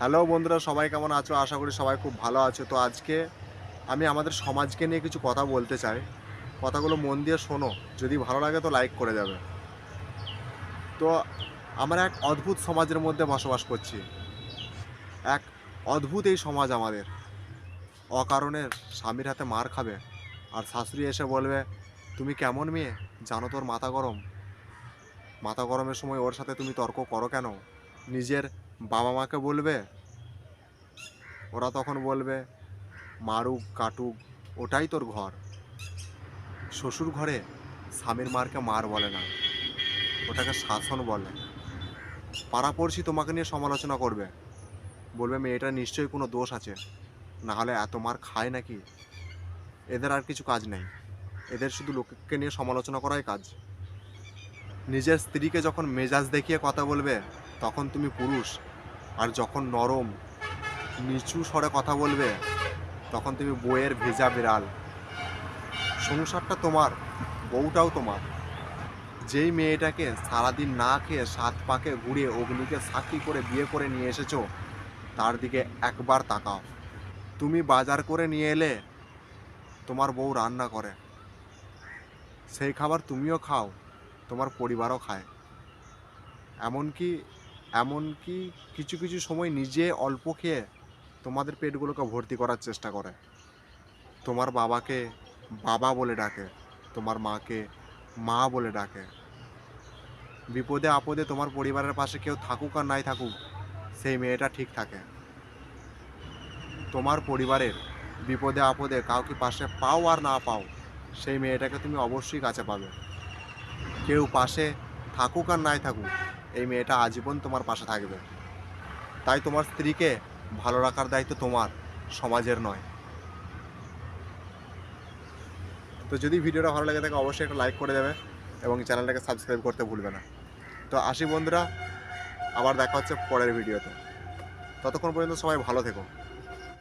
Hello বন্ধুরা, সবাই কেমন আছো? আশা করি সবাই খুব ভালো আছো। তো আজকে আমি আমাদের সমাজকে নিয়ে কিছু কথা বলতে চাই। কথাগুলো মন দিয়ে শোনো, যদি ভালো লাগে তো লাইক করে যাবে। তো আমরা এক অদ্ভুত সমাজের মধ্যে বসবাস করছি। এক অদ্ভুত এই সমাজ আমাদের। অকারণে স্বামীর হাতে মার খাবে আর শাশুড়ি এসে বলবে, তুমি কেমন মেয়ে? জানো তোর মাথা গরম? মাথা গরমের সময় ওর সাথে তুমি তর্ক করো কেন? নিজের বাবা মাকে বলবে, ওরা তখন বলবে, মারুক, কাটুক, ওটাই তোর ঘর। শ্বশুর ঘরে স্বামীর মারকে মার বলে না, ওটাকে শাসন বলে। পাড়াপড়শি তোমাকে নিয়ে সমালোচনা করবে। বলবে মেয়েটা নিশ্চয়ই কোনো দোষ আছে না হলে এত মার খায় নাকি? এদের আর কিছু কাজ নেই। এদের শুধু লোককে নিয়ে সমালোচনা করাই কাজ। নিজের স্ত্রীকে যখন মেজাজ দেখিয়ে কথা বলবে তখন তুমি পুরুষ, আর যখন নরম, নিচু স্বরে কথা বলবে, তখন তুমি বইয়ের ভেজা বিড়াল। সংসারটা তোমার, বউটাও তোমার। যেই মেয়েটাকে সারাদিন না খেয়ে সাত পাকে ঘুরে অগ্নিকে সাক্ষী করে বিয়ে করে নিয়ে এসেছ, তার দিকে একবার তাকাও। তুমি বাজার করে নিয়ে এলে, তোমার বউ রান্না করে। সেই খাবার তুমিও খাও, তোমার পরিবারও খায়। এমনকি এমনকি কিছু কিছু সময় নিজে অল্প খেয়ে তোমাদের পেটগুলোকে ভর্তি করার চেষ্টা করে। তোমার বাবাকে বাবা বলে ডাকে, তোমার মাকে মা বলে ডাকে। বিপদে আপদে তোমার পরিবারের পাশে কেউ থাকুক আর নাই থাকুক, সেই মেয়েটা ঠিক থাকে। তোমার পরিবারের বিপদে আপদে কাউকে পাশে পাও আর না পাও, সেই মেয়েটাকে তুমি অবশ্যই কাছে পাবে। কেউ পাশে থাকুক আর নাই থাকুক এই মেয়েটা আজীবন তোমার পাশে থাকবে। তাই তোমার স্ত্রীকে ভালো রাখার দায়িত্ব তোমার, সমাজের নয়। তো যদি ভিডিওটা ভালো লাগে থাকে, অবশ্যই একটা লাইক করে দেবে এবং চ্যানেলটাকে সাবস্ক্রাইব করতে ভুলবে না। তো আসি বন্ধুরা, আবার দেখা হচ্ছে পরের ভিডিওতে। ততক্ষণ পর্যন্ত সবাই ভালো থেকো।